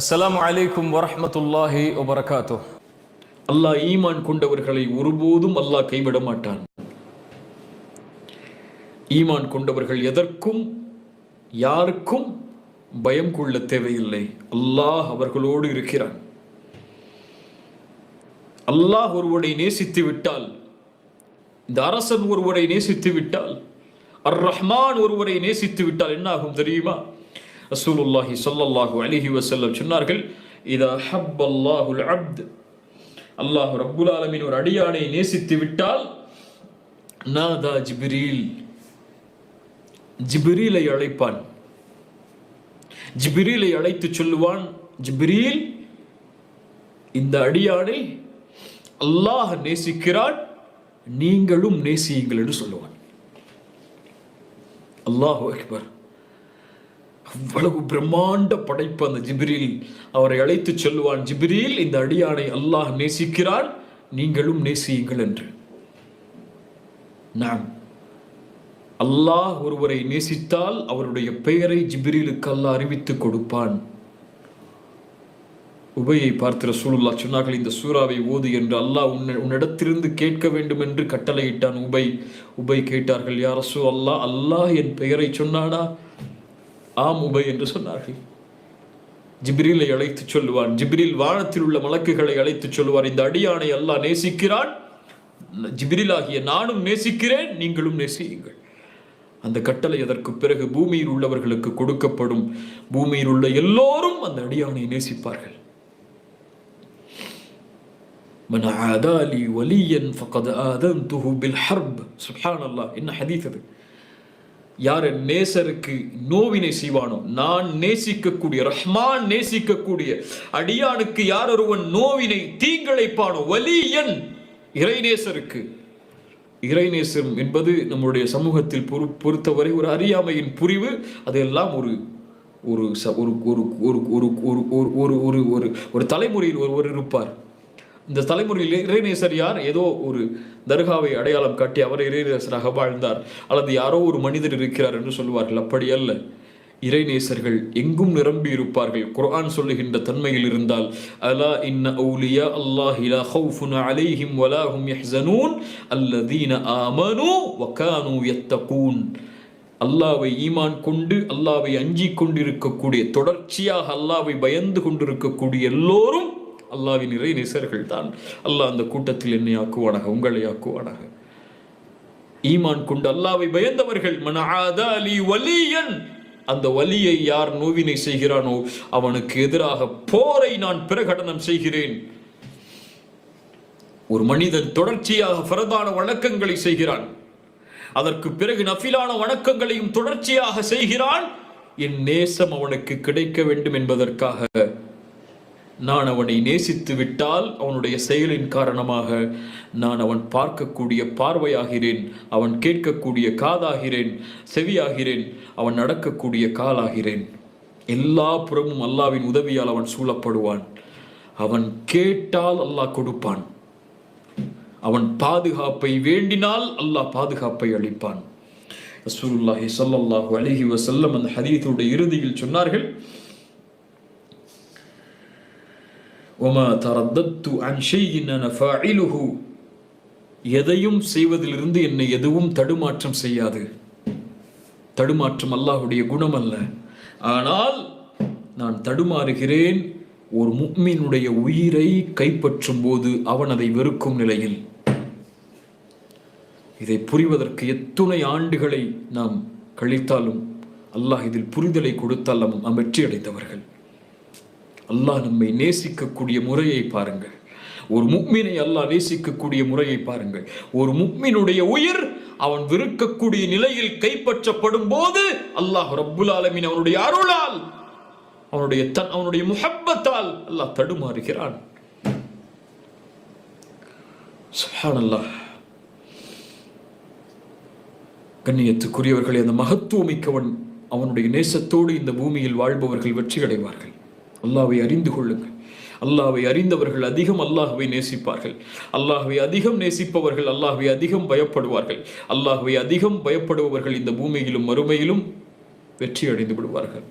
அஸ்லாம் அலைக்கும் வரமத்துல்லாஹி வபரகாத்தோ அல்லாஹ் ஈமான் கொண்டவர்களை ஒருபோதும் அல்லாஹ் கைவிட மாட்டான். ஈமான் கொண்டவர்கள் எதற்கும் யாருக்கும் பயம் கொள்ள தேவையில்லை. அல்லாஹ் அவர்களோடு இருக்கிறான். அல்லாஹ் ஒருவரை நேசித்து விட்டால் இந்த அரசன் ஒருவரை நேசித்து விட்டால் அர் ரஹ்மான் ஒருவரை நேசித்து விட்டால் என்ன ஆகும் தெரியுமா? ரசூலுல்லாஹி சொல்லல்லாஹு அலிஹி வசல்லம் சொன்னார்கள் இதா ஹப் அல்லாஹுல் அப்த் அல்லாஹ் ரப்புல் ஆலமின் ஒரு அடியானை நேசித்து விட்டால் நாதா ஜிப்ரீல். ஜிப்ரீலை அழைப்பான். ஜிப்ரீலை அழைத்து சொல்லுவான் ஜிப்ரீல் இந்த அடியானை அல்லாஹ் நேசிக்கிறான் நீங்களும் நேசியுங்கள் என்று சொல்லுவான். அல்லாஹு அக்பர். அவ்வளவு பிரம்மாண்ட படைப்பு அந்த ஜிபிரில் அவரை அழைத்து சொல்லுவான் ஜிபிரில் இந்த அடியானை அல்லாஹ் நேசிக்கிறான் நீங்களும் நேசியுங்கள் என்று. நாம் அல்லாஹ் ஒருவரை நேசித்தால் அவருடைய பெயரை ஜிபிரிலுக்கு அல்லாஹ் அறிவித்து கொடுப்பான். உபையை பார்த்து ரசூலுல்லா சொன்னார்கள் இந்த சூறாவை ஓது என்று அல்லாஹ் உன்னை உன்னிடத்திலிருந்து கேட்க வேண்டும் என்று கட்டளையிட்டான் உபை. உபை கேட்டார்கள் யார் ரசூ அல்லாஹ் அல்லாஹ் என் பெயரை சொன்னானா? ஆம் உபை என்று சொன்னார்கள் ஜிப்ரீலை அழைத்து சொல்லுவான் ஜிப்ரீல் வானத்தில் உள்ள மலக்குகளை அழைத்து சொல்லுவார் இந்த அடியானை அல்லாஹ் நேசிக்கிறான் ஜிப்ரீல் ஆகிய நானும் நேசிக்கிறேன் நீங்களும் நேசியுங்கள் அந்த கட்டளை அதற்கு பிறகு பூமியில் உள்ளவர்களுக்கு கொடுக்கப்படும் பூமியில் உள்ள எல்லோரும் அந்த அடியானை நேசிப்பார்கள் من عادى لي وليا فقد آذنته بالحرب سبحان الله என்ன ஹதீஸ் அது யார் நேசருக்கு நோவினை செய்வானோ? நான் நேசிக்கக்கூடிய ரஹ்மான் நேசிக்கக்கூடிய அடியானுக்கு யார் ஒருவன் நோவினை தீங்கிழைப்பானோ? வலியன் இறைநேசருக்கு. இறைநேசம் என்பது நம்முடைய சமூகத்தில் பொறு பொறுத்தவரை ஒரு அறியாமையின் புரிவு. அதெல்லாம் ஒரு ஒரு ச- ஒரு ஒரு ஒரு ஒரு ஒரு ஒரு ஒரு ஒரு ஒரு ஒரு தலைமுறையில் ஒருவர் இருப்பார். இந்த தலைமுறையில் இறைநேசர் யார் ஏதோ ஒரு தர்காவை அடையாளம் காட்டி அவர் இறைநேசராக வாழ்ந்தார். அல்லது யாரோ ஒரு மனிதர் இருக்கிறார் என்று சொல்வார்கள். அப்படி அல்ல. இறைநேசர்கள் எங்கும் நிரம்பி இருப்பார்கள். குர்ஆன் சொல்லுகின்ற தன்மையில் இருந்தால் அலா இன்ன அவுலியா அல்லாஹ் லா ஹவுஃபுன் அலைஹிம் வலா ஹும் யஹ்ஸனூன் அல்லதீன ஆமனு வகானு யத்தகூன். அல்லாவை ஈமான் கொண்டு அல்லாவை அஞ்சிக் கொண்டிருக்கக்கூடிய தொடர்ச்சியாக அல்லாவை பயந்து கொண்டிருக்கக்கூடிய எல்லோரும் அல்லாவின் இறை நேசர்கள் தான். அல்லாஹ் அந்த கூட்டத்தில் என்னை ஆக்குவானாக உங்களை ஆக்குவானாக. ஈமான் கொண்டு அல்லாவை பயந்தவர்கள் மன வலியன். அந்த வலியை யார் நோவினை செய்கிறானோ அவனுக்கு எதிராக போரை நான் பிரகடனம் செய்கிறேன். ஒரு மனிதன் தொடர்ச்சியாக பிரதான வணக்கங்களை செய்கிறான். அதற்கு பிறகு நஃபிலான வணக்கங்களையும் தொடர்ச்சியாக செய்கிறான். என் நேசம் அவனுக்கு கிடைக்க வேண்டும் என்பதற்காக நான் அவனை நேசித்து விட்டால் அவனுடைய செயலின் காரணமாக நான் அவன் பார்க்கக்கூடிய பார்வையாகிறேன் அவன் கேட்கக்கூடிய காதாகிறேன் செவியாகிறேன் அவன் நடக்கக்கூடிய காலாகிறேன். எல்லா புறமும் அல்லாவின் உதவியால் அவன் சூழப்படுவான். அவன் கேட்டால் அல்லாஹ் கொடுப்பான். அவன் பாதுகாப்பை வேண்டினால் அல்லாஹ் பாதுகாப்பை அளிப்பான். ரசூலுல்லாஹி சல்லாஹூ அலைஹி வசல்லம் அந்த ஹதீத்துடைய இறுதியில் சொன்னார்கள் ஒமா தரத்து அன்ஷை இன்னன ஃபாயிலுஹு எதையும் செய்வதிலிருந்து என்னை எதுவும் தடுமாற்றம் செய்யாது. தடுமாற்றம் அல்லாஹுடைய குணம் அல்ல ஆனால் நான் தடுமாறுகிறேன் ஒரு முக்மீனுடைய உயிரை கைப்பற்றும் போது அவன் அதை வெறுக்கும் நிலையில். இதை புரிவதற்கு எத்துணை ஆண்டுகளை நாம் கழித்தாலும் அல்லாஹ் இதில் புரிதலை கொடுத்தால் நாம் வெற்றி அடைந்தவர்கள் அல்லாஹ் நம்மை நேசிக்கக்கூடிய முறையை பாருங்கள். ஒரு முக்மினை அல்லாஹ் நேசிக்கக்கூடிய முறையை பாருங்கள். ஒரு முக்மினுடைய உயிர் அவன் விருக்கக்கூடிய நிலையில் கைப்பற்றப்படும் போது அல்லாஹ் ரப்புல் ஆலமின் அவனுடைய அருளால் அவனுடைய தன் அவனுடைய முஹப்பத்தால் அல்லாஹ் தடுமாறுகிறான். சுப்ஹானல்லாஹ் கண்ணியத்துக்குரியவர்களே அந்த மகத்துவமிக்கவன் அவனுடைய நேசத்தோடு இந்த பூமியில் வாழ்பவர்கள் வெற்றி அடைவார்கள் அல்லாவை அறிந்து கொள்ளுங்கள். அல்லாவை அறிந்தவர்கள் அதிகம் அல்லாஹுவை நேசிப்பார்கள். அல்லாஹுவை அதிகம் நேசிப்பவர்கள் அல்லாஹுவை அதிகம் பயப்படுவார்கள். அல்லாஹுவை அதிகம் பயப்படுபவர்கள் இந்த பூமியிலும் மறுமையிலும் வெற்றி அடைந்து விடுவார்கள்.